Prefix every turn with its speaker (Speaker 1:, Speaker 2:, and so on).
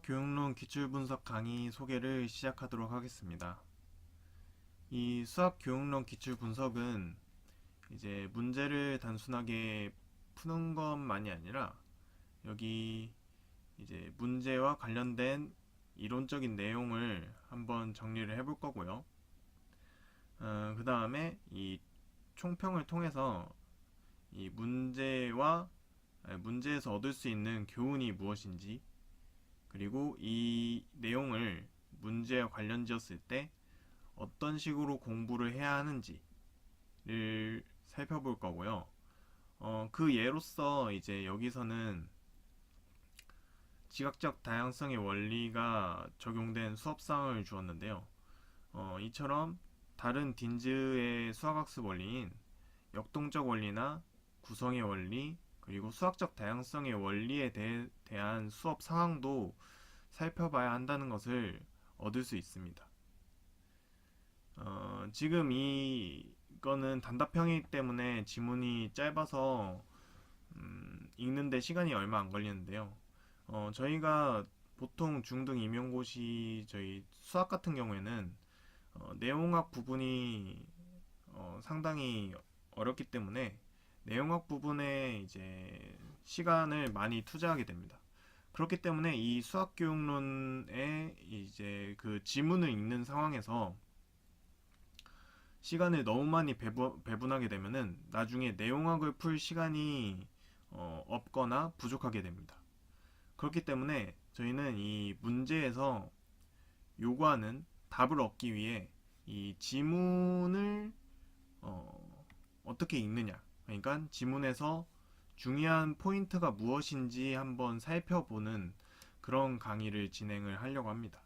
Speaker 1: 수학 교육론 기출 분석 강의 소개를 시작하도록 하겠습니다. 이 수학 교육론 기출 분석은 이제 문제를 단순하게 푸는 것만이 아니라 여기 이제 문제와 관련된 이론적인 내용을 한번 정리를 해볼 거고요. 어, 그 다음에 이 총평을 통해서 이 문제와 아니, 문제에서 얻을 수 있는 교훈이 무엇인지 그리고 이 내용을 문제와 관련 지었을 때 어떤 식으로 공부를 해야 하는지를 살펴볼 거고요. 어, 그 예로서 이제 여기서는 지각적 다양성의 원리가 적용된 수업상을 주었는데요. 어, 이처럼 다른 딘즈의 수학학습 원리인 역동적 원리나 구성의 원리, 그리고 수학적 다양성의 원리에 대, 대한 수업 상황도 살펴봐야 한다는 것을 얻을 수 있습니다. 어, 지금 이거는 단답형이기 때문에 지문이 짧아서 음, 읽는데 시간이 얼마 안 걸리는데요. 어, 저희가 보통 중등 임용고시 저희 수학 같은 경우에는 어, 내용학 부분이 어, 상당히 어렵기 때문에 내용학 부분에 이제 시간을 많이 투자하게 됩니다. 그렇기 때문에 이 수학 교육론의 이제 그 지문을 읽는 상황에서 시간을 너무 많이 배부, 배분하게 되면은 나중에 내용학을 풀 시간이 어, 없거나 부족하게 됩니다. 그렇기 때문에 저희는 이 문제에서 요구하는 답을 얻기 위해 이 지문을 어, 어떻게 읽느냐 그러니까 지문에서 중요한 포인트가 무엇인지 한번 살펴보는 그런 강의를 진행을 하려고 합니다.